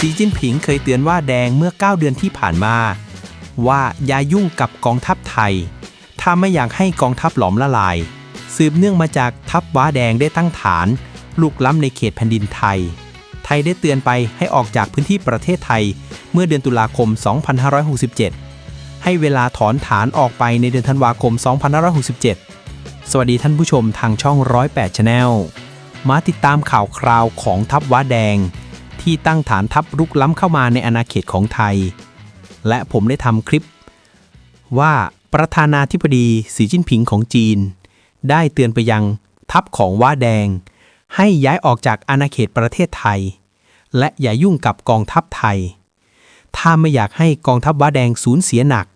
สีจิ้นผิงเคยเตือนว่าแดงเมื่อ 9 เดือนที่ผ่านมา ว่าอย่ายุ่งกับกองทัพไทย ถ้าไม่อยากให้กองทัพหลอมละลาย สืบเนื่องมาจากทัพว้าแดงได้ตั้งฐาน ลุกล้ำในเขตแผ่นดินไทย ไทยได้เตือนไปให้ออกจากพื้นที่ประเทศไทยเมื่อเดือนตุลาคม 2567 ให้เวลาถอนฐานออกไปในเดือนธันวาคม 2567 สวัสดีท่านผู้ชมทางช่อง 108 Channel มาติดตามข่าวคราวของทัพว้าแดง ที่ตั้งฐานทัพรุกล้ำเข้ามาในอาณาเขตของไทย และผมได้ทำคลิป ว่าประธานาธิบดีสีจิ้นผิงของจีน ได้เตือนไปยังทัพของว้าแดง ให้ย้ายออกจากอาณาเขตประเทศไทย และอย่ายุ่งกับกองทัพไทย ถ้าไม่อยากให้กองทัพว้าแดงสูญเสียหนัก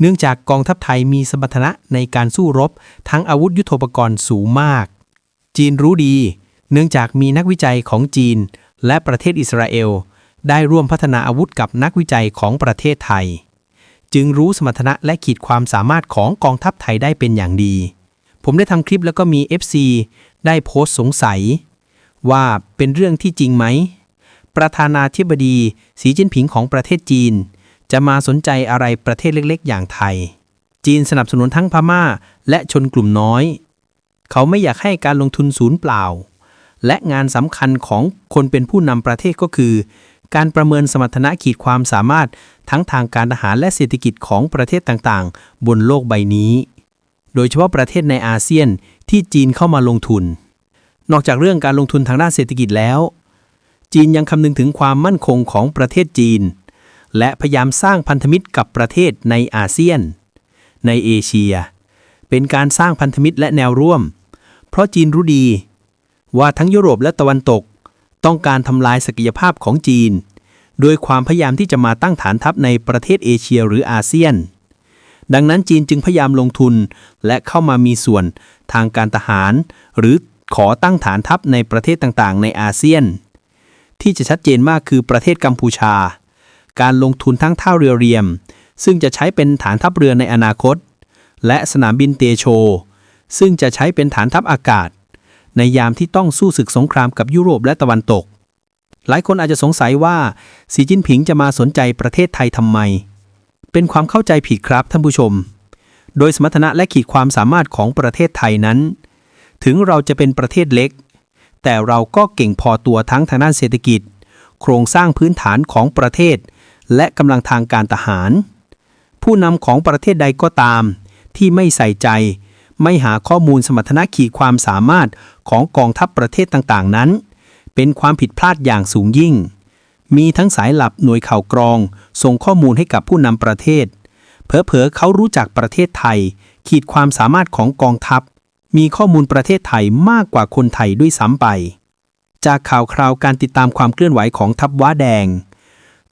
เนื่องจากกองทัพไทยมีสมรรถนะในการสู้รบทั้งอาวุธยุโทโธปกรณ์สูงมาก จีนรู้ดี เนื่องจากมีนักวิจัยของจีน และประเทศอิสราเอล ได้ร่วมพัฒนาอาวุธกับนักวิจัยของประเทศไทย จึงรู้สมรรถนะและขีดความสามารถของกองทัพไทยได้เป็นอย่างดี ผมได้ทำคลิปแล้วก็มี FC ได้โพสต์สงสัย ว่าเป็นเรื่องที่จริงไหม ประธานาธิบดีสีจิ้นผิงของประเทศจีน จะมาสนใจอะไรประเทศเล็กๆ อย่างไทย จีนสนับสนุนทั้งพม่าและชนกลุ่มน้อย เขาไม่อยากให้การลงทุนศูนย์เปล่า และงานสำคัญของคนเป็นผู้นำประเทศก็คือ การประเมินสมรรถนะขีดความสามารถทั้งทางการทหารและเศรษฐกิจของประเทศต่างๆ บนโลกใบนี้ โดยเฉพาะประเทศในอาเซียนที่จีนเข้ามาลงทุน นอกจากเรื่องการลงทุนทางด้านเศรษฐกิจแล้ว จีนยังคำนึงถึงความมั่นคงของประเทศจีน และพยายามสร้างพันธมิตรกับประเทศในอาเซียน ในเอเชีย เป็นการสร้างพันธมิตรและแนวร่วม เพราะจีนรู้ดี ว่าทั้งยุโรปและตะวันตก ต้องการทำลายศักยภาพของจีน โดยความพยายามที่จะมาตั้งฐานทัพในประเทศเอเชียหรืออาเซียน ดังนั้นจีนจึงพยายามลงทุนและเข้ามามีส่วนทางการทหาร หรือขอตั้งฐานทัพในประเทศต่างๆ ในอาเซียน ที่จะชัดเจนมากคือประเทศกัมพูชา การลงทุนทั้งท่าเรือเรียม ซึ่งจะใช้เป็นฐานทัพเรือในอนาคต และสนามบินเตโช ซึ่งจะใช้เป็นฐานทัพอากาศ ในยามที่ต้องสู้ศึกสงครามกับยุโรปและตะวันตก หลายคนอาจจะสงสัยว่าสีจิ้นผิงจะมาสนใจประเทศไทยทำไม เป็นความเข้าใจผิดครับท่านผู้ชม โดยสมรรถนะและขีดความสามารถของประเทศไทยนั้น ถึงเราจะเป็นประเทศเล็ก แต่เราก็เก่งพอตัวทั้งทางด้านเศรษฐกิจ โครงสร้างพื้นฐานของประเทศ และกำลังทางการทหาร ผู้นำของประเทศใดก็ตาม ที่ไม่ใส่ใจ ไม่หาข้อมูลสมรรถนะขีดความสามารถของกองทัพประเทศต่างๆ นั้น เป็นความผิดพลาดอย่างสูงยิ่ง มีทั้งสายหลับหน่วยข่าวกรอง ส่งข้อมูลให้กับผู้นำประเทศ เผลอๆเขารู้จักประเทศไทย ขีดความสามารถของกองทัพ มีข้อมูลประเทศไทยมากกว่าคนไทยด้วยซ้ำไป จากข่าวคราวการติดตามความเคลื่อนไหวของทัพว้าแดง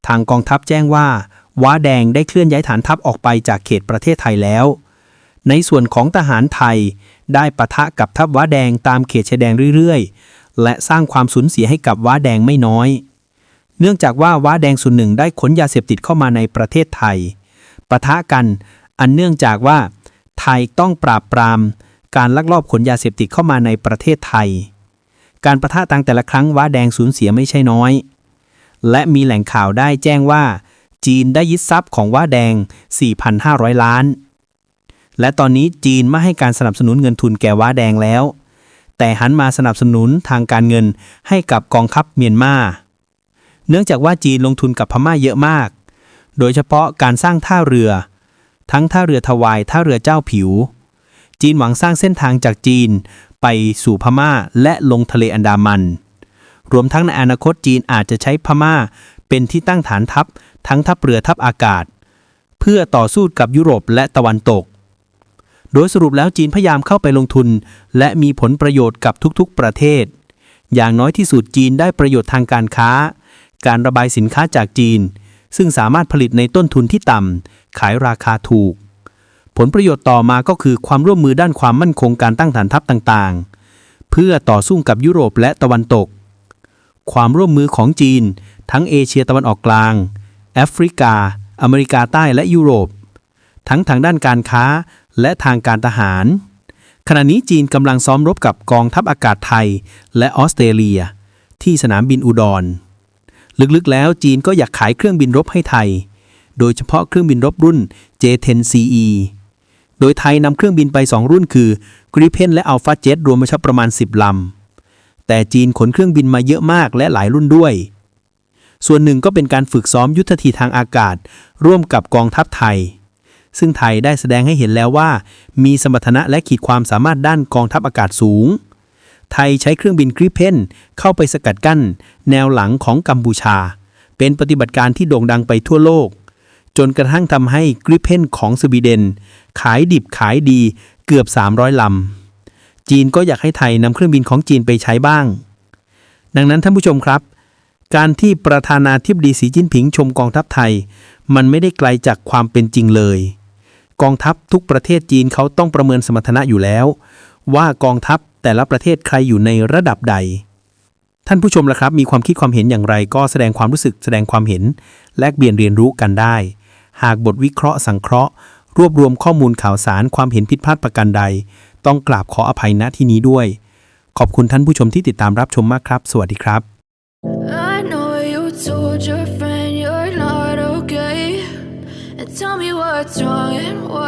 ทางกองทัพแจ้งว่าว้าแดงได้เคลื่อนย้ายฐานทัพออกไปจากเขตประเทศไทยแล้ว ในส่วนของทหารไทย ได้ปะทะกับทัพว้าแดงตามเขตชายแดนเรื่อยๆ และสร้างความสูญเสียให้กับว้าแดงไม่น้อย เนื่องจากว่าว้าแดงส่วนหนึ่งได้ขนยาเสพติดเข้ามาในประเทศไทยปะทะกันอันเนื่องจากว่า ไทยต้องปราบปราม การลักลอบขนยาเสพติดเข้ามาในประเทศไทย การประทะต่างแต่ละครั้งว้าแดงสูญเสียไม่ใช่น้อย และมีแหล่งข่าวได้แจ้งว่า จีนได้ยึดทรัพย์ของว้าแดง 4,500 ล้าน และตอนนี้จีนไม่ให้การสนับสนุนเงินทุนแก่ว้าแดงแล้ว แต่หันมาสนับสนุนทางการเงินให้กับกองทัพเมียนมาเนื่องจากว่าจีนลงทุนกับพม่าเยอะมาก โดยเฉพาะการสร้างท่าเรือ ทั้งท่าเรือทวายท่าเรือเจ้าผิว จีนหวังสร้างเส้นทางจากจีนไปสู่พม่าและลงทะเลอันดามัน รวมทั้งในอนาคตจีนอาจจะใช้พม่าเป็นที่ตั้งฐานทัพ ทั้งทัพเรือทัพอากาศ เพื่อต่อสู้กับยุโรปและตะวันตก โดยสรุปแล้วจีนพยายามเข้าไปลงทุน และมีผลประโยชน์กับทุกๆ ประเทศ อย่างน้อยที่สุดจีนได้ประโยชน์ทางการค้า การระบายสินค้าจากจีน ซึ่งสามารถผลิตในต้นทุนที่ต่ำขายราคาถูก ผลประโยชน์ต่อมาก็คือความร่วมมือด้านความมั่นคงการตั้งฐานทัพต่างๆ เพื่อต่อสู้กับยุโรปและตะวันตก ความร่วมมือของจีน ทั้งเอเชียตะวันออกกลางแอฟริกา อเมริกาใต้และยุโรปทั้งทางด้านการค้า และทางการทหาร ขณะนี้จีนกำลังซ้อมรบกับกองทัพอากาศไทย และออสเตรเลีย ที่สนามบินอุดร ลึกๆแล้วจีนก็อยากขายเครื่องบินรบให้ไทย โดยเฉพาะเครื่องบินรบรุ่น J-10CE โดยไทยนำเครื่องบินไป 2 รุ่นคือ Gripen และ Alpha Jet รวมมาชัประมาณ 10 ลำ แต่จีนขนเครื่องบินมาเยอะมากและหลายรุ่นด้วย ส่วนหนึ่งก็เป็นการฝึกซ้อมยุทธทีทางอากาศ ร่วมกับกองทัพไทย ซึ่งไทยได้แสดงให้เห็นแล้วว่า มีสมรรถนะและขีดความสามารถด้านกองทัพอากาศสูง ไทยใช้เครื่องบินกริเพนเข้าไปสกัดกั้น แนวหลังของกัมพูชา เป็นปฏิบัติการที่โด่งดังไปทั่วโลก จนกระทั่งทำให้กริเพนของสวีเดน ขายดิบขายดีเกือบ 300ลำจีนก็อยากให้ไทยนำเครื่องบินของจีนไปใช้บ้าง ดังนั้นท่านผู้ชมครับการที่ประธานาธิบดีสีจิ้นผิงชมกองทัพไทย มันไม่ได้ไกลจากความเป็นจริงเลย กองทัพทุกประเทศจีนเขาต้องประเมินสมรรถนะอยู่แล้ว ว่ากองทัพแต่ละประเทศใครอยู่ในระดับใด ท่านผู้ชมล่ะครับ มีความคิดความเห็นอย่างไรก็แสดงความรู้สึกแสดงความเห็น แลกเปลี่ยนเรียนรู้กันได้ หากบทวิเคราะห์สังเคราะห์ รวบรวมข้อมูลข่าวสารความเห็นผิดพลาดประการใด ต้องกราบขออภัยณที่นี้ด้วย ขอบคุณท่านผู้ชมที่ติดตามรับชมมากครับ สวัสดีครับ I know you told your friend what's wrong and you